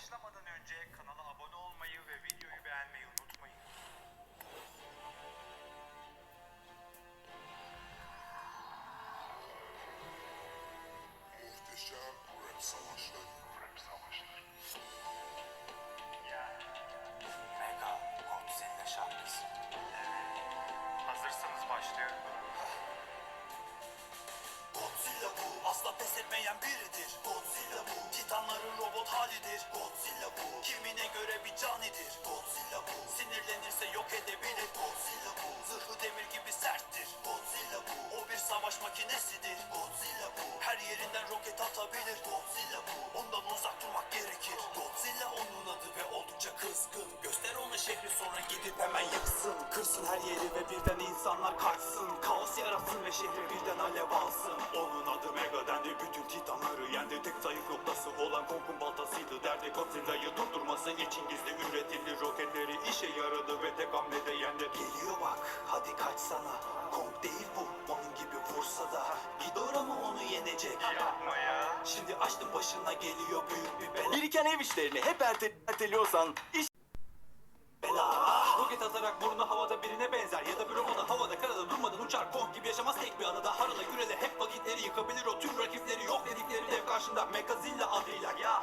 başlamadan önce kanala abone olmayı ve videoyu beğenmeyi unutmayın. Muhteşem rap savaşları. Rap savaşları. Mega Godzilla şarkısı. Hazırsanız başlıyorum. Godzilla bu asla pes etmeyen biridir robot halidir. Godzilla bu. Kimine göre bir canidir Godzilla bu. Sinirlenirse yok edebilir. Godzilla bu. Zırhı demir gibi serttir. Godzilla bu. O bir savaş makinesidir. Godzilla bu. Her yerinden roket atabilir. Godzilla gidip hemen yıksın Kırsın her yeri ve birden insanlar kaçsın. Kaos yaratsın ve şehri birden alev alsın. Onun adı Mega dendi bütün titanları yendi. Tek zayıf noktası olan Kong'un baltasıydı. Derdi Godzilla'yı durdurması için gizli üretildi. Roketleri işe yaradı ve tek hamlede yendi. Geliyor bak hadi kaçsana. Kong değil bu onun gibi vursa da. Ghidorah mı onu yenecek. Yapma ya. Şimdi açtım başına geliyor büyük bir bela. Biriken ev işlerini hep erte- erteliyorsan iş bela Roket atarak burnu havada birine benzer Ya da bir robota havada karada durmadan uçar. Kong gibi yaşamaz tek bir anada Harala gürele hep vakitleri yıkabilir. O tüm rakipleri Yok dedikleri dev karşında. Megazilla adıyla ya.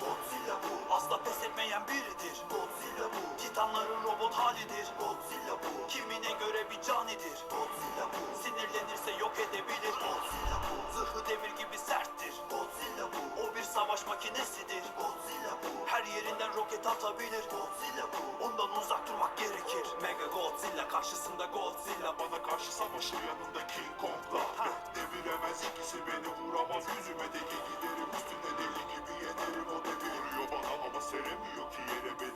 Godzilla bu. Asla pes etmeyen biridir. Godzilla bu. Titanların robot halidir. Godzilla bu. Kimine göre bir canidir Godzilla bu. Sinirlenirse yok edebilir demir gibi serttir. Godzilla bu. O bir savaş makinesidir. Godzilla bu. Her yerinden roket atabilir. Godzilla bu. Ondan uzak durmak gerekir. Mega Godzilla karşısında Godzilla Bana karşı savaşı yanında King Kong'la. Deviremez ikisi beni vuramaz. Yüzüme deki giderim üstüne deli gibi yenerim. O deviriyor bana ama seremiyor ki yere beni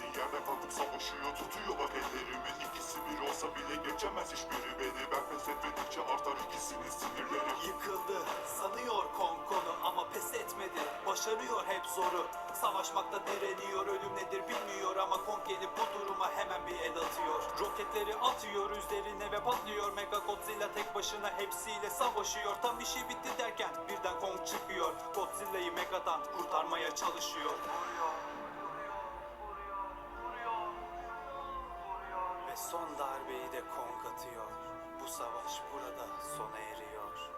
Kalıp savaşıyor tutuyor bak ellerimin ikisi bir olsa bile geçemez hiçbiri beni. Ben pes etmedikçe artar ikisinin sinirleri. Yıkıldı sanıyor Kong konu ama pes etmedi. Başarıyor hep zoru. Savaşmakta direniyor ölüm nedir bilmiyor Ama Kong gelip bu duruma hemen bir el atıyor. Roketleri atıyor üzerine ve patlıyor. Mega Godzilla tek başına hepsiyle savaşıyor. Tam işi bitti derken birden Kong çıkıyor. Godzilla'yı Mega'dan kurtarmaya çalışıyor son darbeyi de Kong atıyor. Bu savaş burada sona eriyor.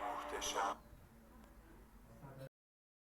Muhteşem